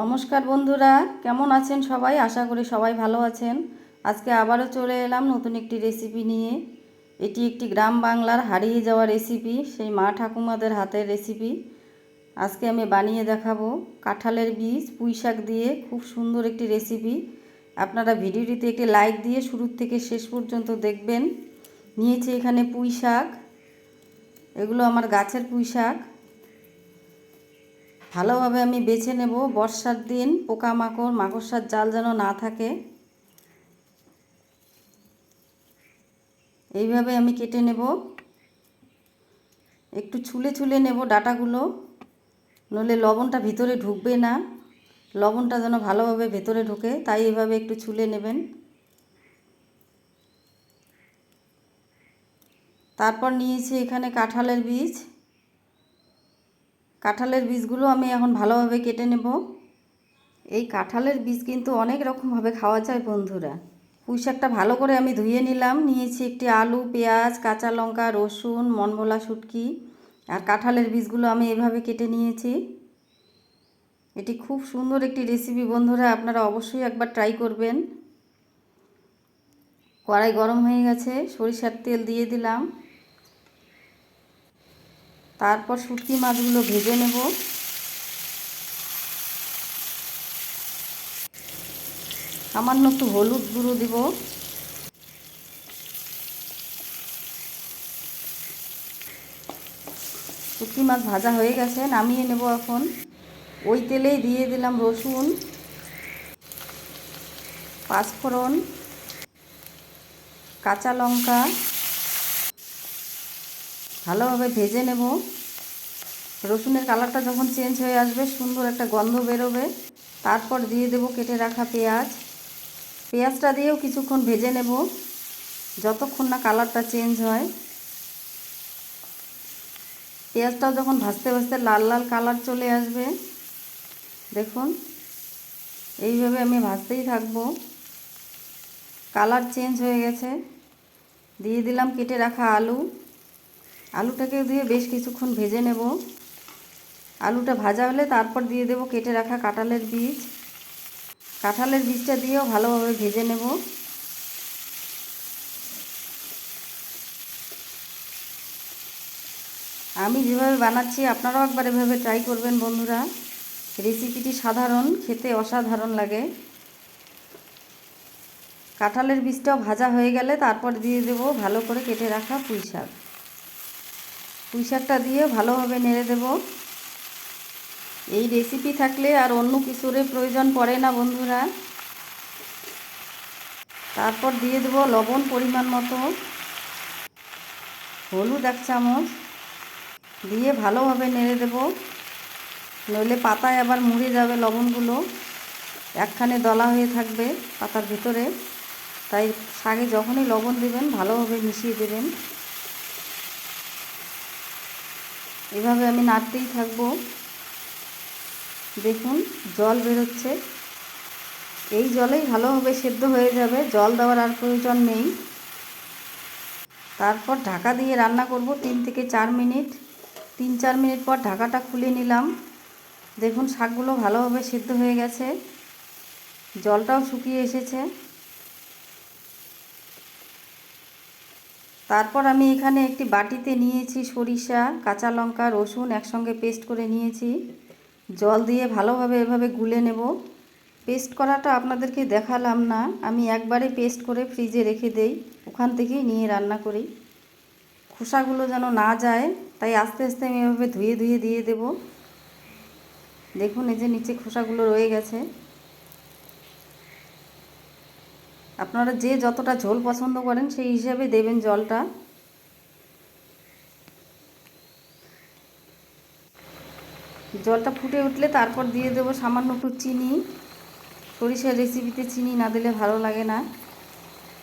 নমস্কার বন্ধুরা, কেমন আছেন সবাই? আশা করি সবাই ভালো আছেন। আজকে আবারও চলে এলাম নতুন একটি রেসিপি নিয়ে। এটি একটি গ্রাম বাংলার হারিয়ে যাওয়া রেসিপি সেই মা ঠাকুমাদের হাতের রেসিপি আজকে আমি বানিয়ে দেখাবো কাঁঠালের বীজ, পুঁই শাক দিয়ে খুব সুন্দর একটি রেসিপি আপনারা ভিডিওটিতে একটি লাইক দিয়ে শুরু থেকে শেষ পর্যন্ত দেখবেন। নিয়েছি এখানে পুঁই শাক। এগুলো আমার গাছের পুঁই শাক। ভালোভাবে আমি বেছে নেব। বর্ষার দিন পোকামাকড়, মাকড়সার জাল যেন না থাকে। এইভাবে আমি কেটে নেব। একটু ছুলে ছুলে নেব ডাটাগুলো। নইলে লবণটা ভিতরে ঢুকবে না। লবণটা যেন ভালোভাবে ভেতরে ঢোকে, তাই এভাবে একটু ছুলে নেবেন। তারপর নিয়েছি এখানে কাঁঠালের বীজ। কাঁঠালের বীজগুলো আমি এখন ভালোভাবে কেটে নেব। এই কাঁঠালের বীজ কিন্তু অনেক রকমভাবে খাওয়া যায় বন্ধুরা। পুঁই শাকটা ভালো করে আমি ধুয়ে নিলাম। নিয়েছি একটি আলু, পেঁয়াজ, কাঁচা লঙ্কা, রসুন, মনমলা শুটকি আর কাঁঠালের বীজগুলো আমি এভাবে কেটে নিয়েছি। এটি খুব সুন্দর একটি রেসিপি বন্ধুরা, আপনারা অবশ্যই একবার ট্রাই করবেন। কড়াই গরম হয়ে গেছে, সরিষার তেল দিয়ে দিলাম। তারপর শুটকি মাছগুলো ভেজে নেব। সামান্য একটু হলুদ গুঁড়ো দিব। শুটকি মাছ ভাজা হয়ে গেছে, নামিয়ে নেব এখন। ওই তেলেই দিয়ে দিলাম রসুন, পাঁচফোড়ন, কাঁচা লঙ্কা ভালোভাবে ভেজে নেব। রসুনের কালারটা যখন চেঞ্জ হয়ে আসবে, সুন্দর একটা গন্ধ বেরোবে। তারপর দিয়ে দেব কেটে রাখা পেঁয়াজ। পেঁয়াজটা দিয়েও কিছুক্ষণ ভেজে নেব, যতক্ষণ না কালারটা চেঞ্জ হয়। পেঁয়াজটাও যখন ভাজতে ভাজতে লাল লাল কালার চলে আসবে, দেখুন, এইভাবে আমি ভাজতেই থাকব। কালার চেঞ্জ হয়ে গেছে। দিয়ে দিলাম কেটে রাখা আলু। আলুটাকে দিয়ে বেশ কিছুক্ষণ ভেজে নেব। আলুটা ভাজা হলে তারপর দিয়ে দেব কেটে রাখা কাঁঠালের বীজ। কাঁঠালের বীজটা দিয়েও ভালোভাবে ভেজে নেব। আমি যেভাবে বানাচ্ছি আপনারাও একবার এভাবে ট্রাই করবেন বন্ধুরা। রেসিপিটি সাধারণ, খেতে অসাধারণ লাগে। কাঁঠালের বীজটাও ভাজা হয়ে গেলে তারপর দিয়ে দেব ভালো করে কেটে রাখা পুঁই শাক পুঁই শাকটা দিয়ে ভালোভাবে নেড়ে দেব। এই রেসিপি থাকলে আর অন্য কিছুরে প্রয়োজন পড়ে না বন্ধুরা। তারপর দিয়ে দেবো লবণ পরিমাণ মতো। হলুদ এক চামচ। দিয়ে ভালোভাবে নেড়ে দেব। নইলে পাতায় আবার মুড়ে যাবে লবণগুলো। একখানে দলা হয়ে থাকবে পাতার ভিতরে। তাই শাকে যখনই লবণ দেবেন, ভালোভাবে মিশিয়ে দেবেন। এভাবে আমি নাড়তেই থাকব। দেখুন, জল বেরোচ্ছে। এই জলেই ভালোভাবে সেদ্ধ হয়ে যাবে। জল দেওয়ার আর প্রয়োজন নেই। তারপর ঢাকা দিয়ে রান্না করব তিন থেকে চার মিনিট। তিন চার মিনিট পর ঢাকাটা খুলে নিলাম। দেখুন, শাকগুলো ভালোভাবে সেদ্ধ হয়ে গেছে। জলটাও শুকিয়ে এসেছে। তারপর আমি এখানে একটি বাটিতে নিয়েছি সরিষা, কাঁচা লঙ্কা, রসুন একসঙ্গে পেস্ট করে নিয়েছি। জল দিয়ে ভালোভাবে এভাবে গুলে নেব। পেস্ট করাটা আপনাদেরকে দেখালাম না। আমি একবারে পেস্ট করে ফ্রিজে রেখে দেই, ওখান থেকেই নিয়ে রান্না করি। খোসাগুলো যেন না যায়, তাই আস্তে আস্তে আমি এভাবে ধুয়ে ধুয়ে দিয়ে দেব। দেখুন এই যে নিচে খোসাগুলো রয়ে গেছে। আপনারা যে যতটা ঝোল পছন্দ করেন সেই হিসাবে দেবেন জলটা। জলটা ফুটে উঠলে তারপর দিয়ে দেবো সামান্য একটু চিনি। সরিষার রেসিপিতে চিনি না দিলে ভালো লাগে না।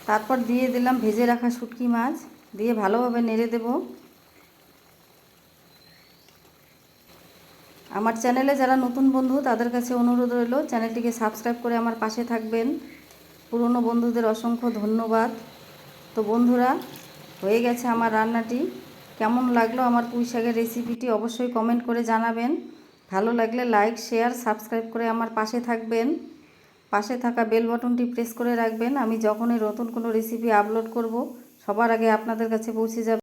তারপর দিয়ে দিলাম ভেজে রাখা শুটকি মাছ। দিয়ে ভালোভাবে নেড়ে দেব। আমার চ্যানেলে যারা নতুন বন্ধু তাদের কাছে অনুরোধ রইল, চ্যানেলটিকে সাবস্ক্রাইব করে আমার পাশে থাকবেন। পুরনো বন্ধুদের অসংখ্য ধন্যবাদ। তো বন্ধুরা, হয়ে গেছে আমার রান্নাটি। কেমন লাগল আমার পুঁই শাকের রেসিপিটি অবশ্যই কমেন্ট করে জানাবেন। ভালো লাগলে লাইক, শেয়ার, সাবস্ক্রাইব করে আমার পাশে থাকবেন। পাশে থাকা বেল বটনটি প্রেস করে রাখবেন। আমি যখনই নতুন কোনো রেসিপি আপলোড করব, সবার আগে আপনাদের কাছে পৌঁছে যাবে।